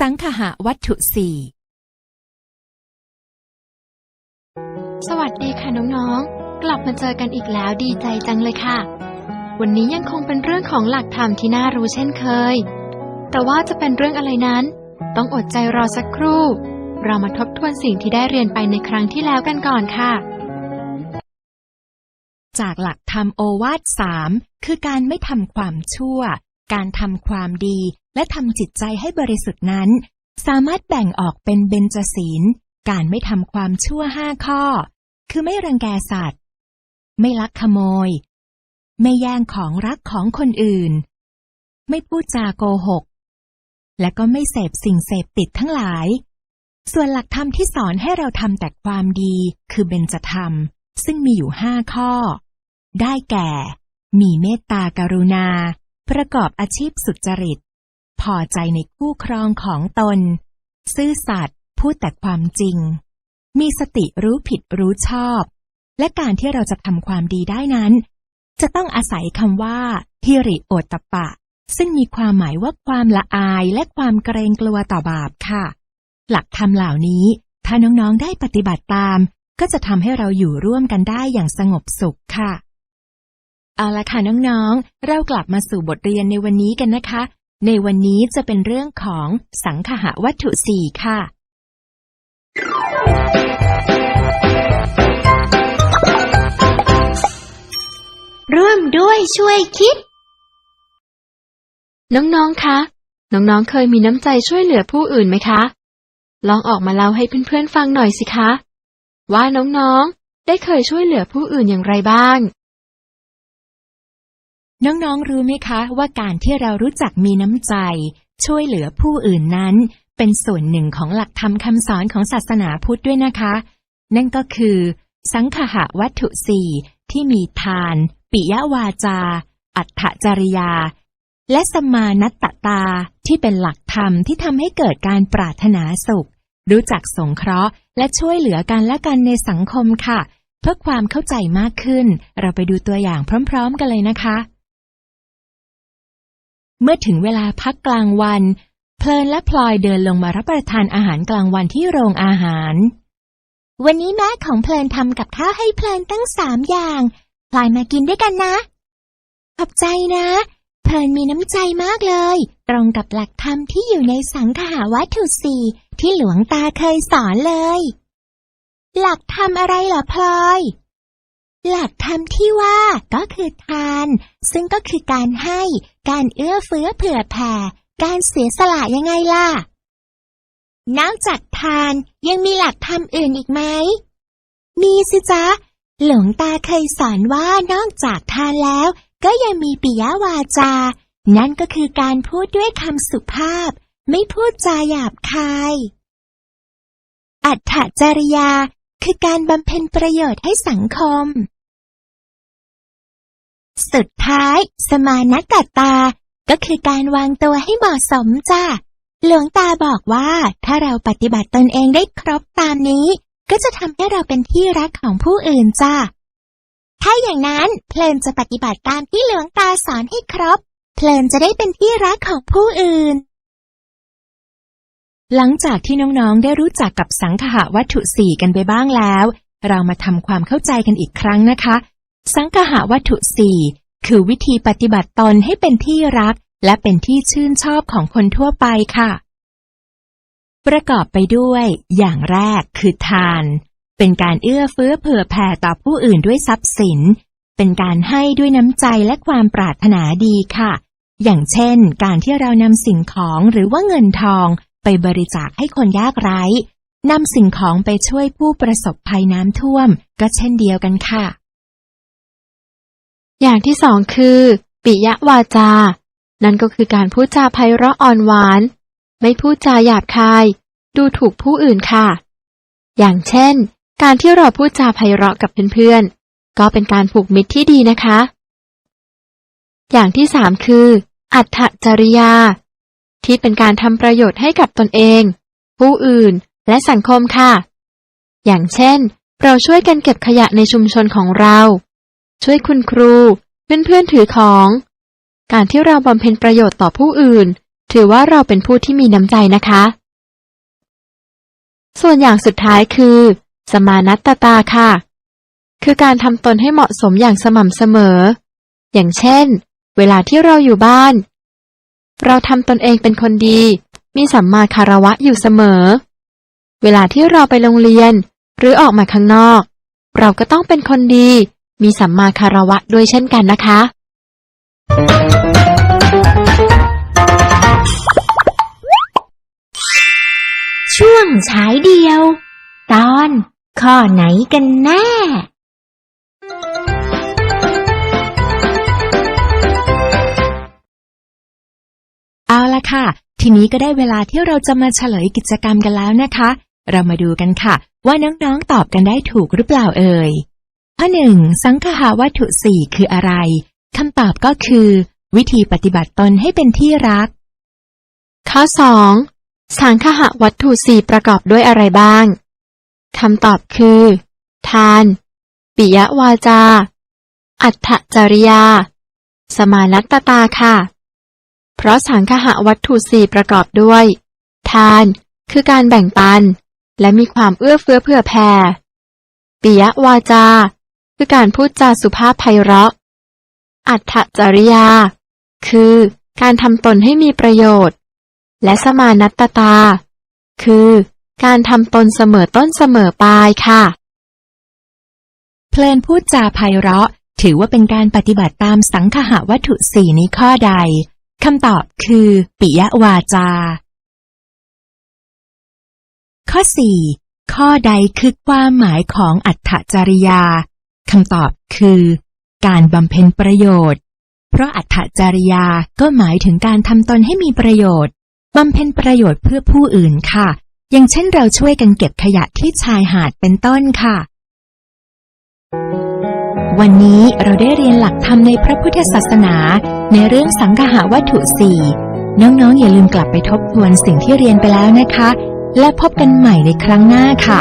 สังคหะวัตถุสี่สวัสดีค่ะน้องๆ กลับมาเจอกันอีกแล้วดีใจจังเลยค่ะ วันนี้ยังคงเป็นเรื่องของหลักธรรมที่น่ารู้เช่นเคย แต่ว่าจะเป็นเรื่องอะไรนั้น ต้องอดใจรอสักครู่ เรามาทบทวนสิ่งที่ได้เรียนไปในครั้งที่แล้วกันก่อนค่ะ จากหลักธรรมโอวาทสามคือการไม่ทำความชั่ว การทำความดีและทำจิตใจให้บริสุทธิ์นั้น สามารถแบ่งออกเป็นเบญจศีล การไม่ทำความชั่วห้าข้อ คือไม่รังแกสัตว์ ไม่ลักขโมย ไม่แย่งของรักของคนอื่น ไม่พูดจาโกหก และก็ไม่เสพสิ่งเสพติดทั้งหลาย ส่วนหลักธรรมที่สอนให้เราทำแต่ความดีคือเบญจธรรม ซึ่งมีอยู่ห้าข้อ ได้แก่ มีเมตตากรุณา ประกอบอาชีพสุจริต พอใจในคู่ครองของตน ซื่อสัตย์พูดแต่ความจริง มีสติรู้ผิดรู้ชอบ และการที่เราจะทำความดีได้นั้น จะต้องอาศัยคำว่าฮิริโอตปะ ซึ่งมีความหมายว่าความละอายและความเกรงกลัวต่อบาปค่ะ หลักธรรมเหล่านี้ ถ้าน้องๆได้ปฏิบัติตาม ก็จะทำให้เราอยู่ร่วมกันได้อย่างสงบสุขค่ะ เอาละค่ะน้องๆ เรากลับมาสู่บทเรียนในวันนี้กันนะคะ ในวันนี้จะเป็นเรื่องของสังคหวัตถุสี่ค่ะ ร่วมด้วยช่วยคิด น้องๆ คะ น้องๆ เคยมีน้ำใจช่วยเหลือผู้อื่นไหมคะ ลองออกมาเล่าให้เพื่อนๆ ฟังหน่อยสิคะ ว่าน้องๆ ได้เคยช่วยเหลือผู้อื่นอย่างไรบ้าง น้องๆ รู้ไหมคะว่าการที่เรารู้จักมีน้ำใจ ช่วยเหลือผู้อื่นนั้น เป็นส่วนหนึ่งของหลักธรรมคำสอนของศาสนาพุทธด้วยนะคะ นั่นก็คือ สังคหะวัตถุสี่ที่มีทาน ปิยวาจา อัตถจริยา และสมานัตตตาที่เป็นหลักธรรมที่ทำให้เกิดการปรารถนาสุข รู้จักสงเคราะห์ และช่วยเหลือกันและกันในสังคมค่ะ เพื่อความเข้าใจมากขึ้น เราไปดูตัวอย่างพร้อม ๆ กันเลยนะคะ เมื่อถึงเวลาพักกลางวัน เพลินและพลอยเดินลงมารับประทานอาหารกลางวันที่โรงอาหาร วันนี้แม่ของเพลินทำกับข้าวให้เพลินตั้งสามอย่าง พลอยมากินด้วยกันนะ ขอบใจนะ เพลินมีน้ำใจมากเลย ตรงกับหลักธรรมที่อยู่ในสังขหาวัตถุสี่ที่หลวงตาเคยสอนเลย หลักธรรมอะไรเหรอพลอย หลักธรรมที่ว่าก็คือทาน ซึ่งก็คือการให้ การเอื้อเฟื้อเผื่อแผ่ การเสียสละยังไงล่ะ นอกจากทานยังมีหลักธรรมอื่นอีกไหม มีสิจ๊ะ หลวงตาเคยสอนว่านอกจากทานแล้ว ก็ยังมีปิยวาจา นั่นก็คือการพูดด้วยคำสุภาพ ไม่พูดจาหยาบคาย อัตถจริยา คือการบำเพ็ญประโยชน์ให้สังคม สุดท้าย สมานัตตา ก็คือการวางตัวให้เหมาะสมจ้ะหลวงตาบอกว่าถ้าเราปฏิบัติตนเองได้ครบตามนี้ ก็จะทำให้เราเป็นที่รักของผู้อื่นจ้ะถ้าอย่างนั้นเพลินจะปฏิบัติตามที่หลวงตาสอนให้ครบ เพลินจะได้เป็นที่รักของผู้อื่น หลังจากที่น้องๆ ได้รู้จักกับสังคหะวัตถุสี่กันไปบ้างแล้ว เรามาทำความเข้าใจกันอีกครั้งนะคะ สังคหะวัตถุสี่คือวิธีปฏิบัติตนให้เป็นที่รัก และเป็นที่ชื่นชอบของคนทั่วไปค่ะ ประกอบไปด้วย อย่างแรกคือทาน เป็นการเอื้อเฟื้อเผื่อแผ่ต่อผู้อื่นด้วยทรัพย์สิน เป็นการให้ด้วยน้ำใจและความปรารถนาดีค่ะ อย่างเช่น การที่เรานำสิ่งของหรือว่าเงินทอง ไปบริจาคให้คนยากไร้นำสิ่งของไปช่วยผู้ประสบภัยน้ำท่วม ก็เช่นเดียวกันค่ะ อย่างที่สองคือ ปิยวาจา นั่นก็คือการพูดจาไพเราะอ่อนหวาน ไม่พูดจาหยาบคาย ดูถูกผู้อื่นค่ะ อย่างเช่น การที่เราพูดจาไพเราะกับเพื่อนๆ ก็เป็นการผูกมิตรที่ดีนะคะ อย่างที่สามคือ อัตถจริยา ที่เป็นการทำประโยชน์ให้กับตนเอง ผู้อื่น และสังคมค่ะ อย่างเช่น เราช่วยกันเก็บขยะในชุมชนของเรา ช่วยคุณครู เพื่อนๆถือของ การที่เราบำเพ็ญประโยชน์ต่อผู้อื่น ถือว่าเราเป็นผู้ที่มีน้ำใจนะคะ ส่วนอย่างสุดท้ายคือ สมานัตตตาค่ะ คือการทำตนให้เหมาะสมอย่างสม่ำเสมอ อย่างเช่น เวลาที่เราอยู่บ้าน เราทำตนเองเป็นคนดี มีสัมมาคารวะอยู่เสมอ เวลาที่เราไปโรงเรียน หรือออกมาข้างนอก เราก็ต้องเป็นคนดี มีสัมมาคารวะด้วยเช่นกันนะคะ ช่วงฉายเดียว ตอนข้อไหนกันแน่ ละค่ะ ทีนี้ก็ได้เวลาที่เราจะมาเฉลยกิจกรรมกันแล้วนะคะ เรามาดูกันค่ะ ว่าน้องๆตอบกันได้ถูกหรือเปล่าเอ่ยข้อหนึ่งสังคหาวัตถุสี่คืออะไรคำตอบก็คือ วิธีปฏิบัติตนให้เป็นที่รัก ข้อ 2. สังคหะวัตถุสี่ประกอบด้วยอะไรบ้างคำตอบคือ ทาน ปิยวาจา อัตถจริยา สมานัตตาค่ะ เพราะสังคหะวัตถุสี่ประกอบด้วย ทาน คือการแบ่งปัน และมีความเอื้อเฟื้อเผื่อแผ่ปิยวาจา คือการพูดจาสุภาพไพเราะ อัตถจริยา คือการทำตนให้มีประโยชน์ และสมานัตตา คือการทำตนเสมอต้นเสมอปลายค่ะ เพลินพูดจาไพเราะ ถือว่าเป็นการปฏิบัติตามสังคหะวัตถุสี่นี้ข้อใด คำตอบคือ ปิยวาจา ข้อ 4 ข้อใดคือความหมายของอัตถจริยาคำตอบคือ การบำเพ็ญประโยชน์ เพราะอัตถจริยาก็หมายถึงการทำตนให้มีประโยชน์บำเพ็ญประโยชน์เพื่อผู้อื่นค่ะ อย่างเช่นเราช่วยกันเก็บขยะที่ชายหาดเป็นต้นค่ะ วันนี้เราได้เรียนหลักธรรมในพระพุทธศาสนา ในเรื่องสังหาวัตถุสี่น้องๆอย่าลืมกลับไปทบทวนสิ่งที่เรียนไปแล้วนะคะ และพบกันใหม่ในครั้งหน้าค่ะ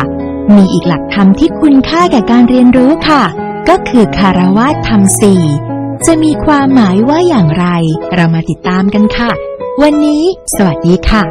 มีอีกหลักธรรมที่คุณค่าแก่การเรียนรู้ค่ะ ก็คือคารวะธรรมสี่จะมีความหมายว่าอย่างไร เรามาติดตามกันค่ะ วันนี้ สวัสดีค่ะ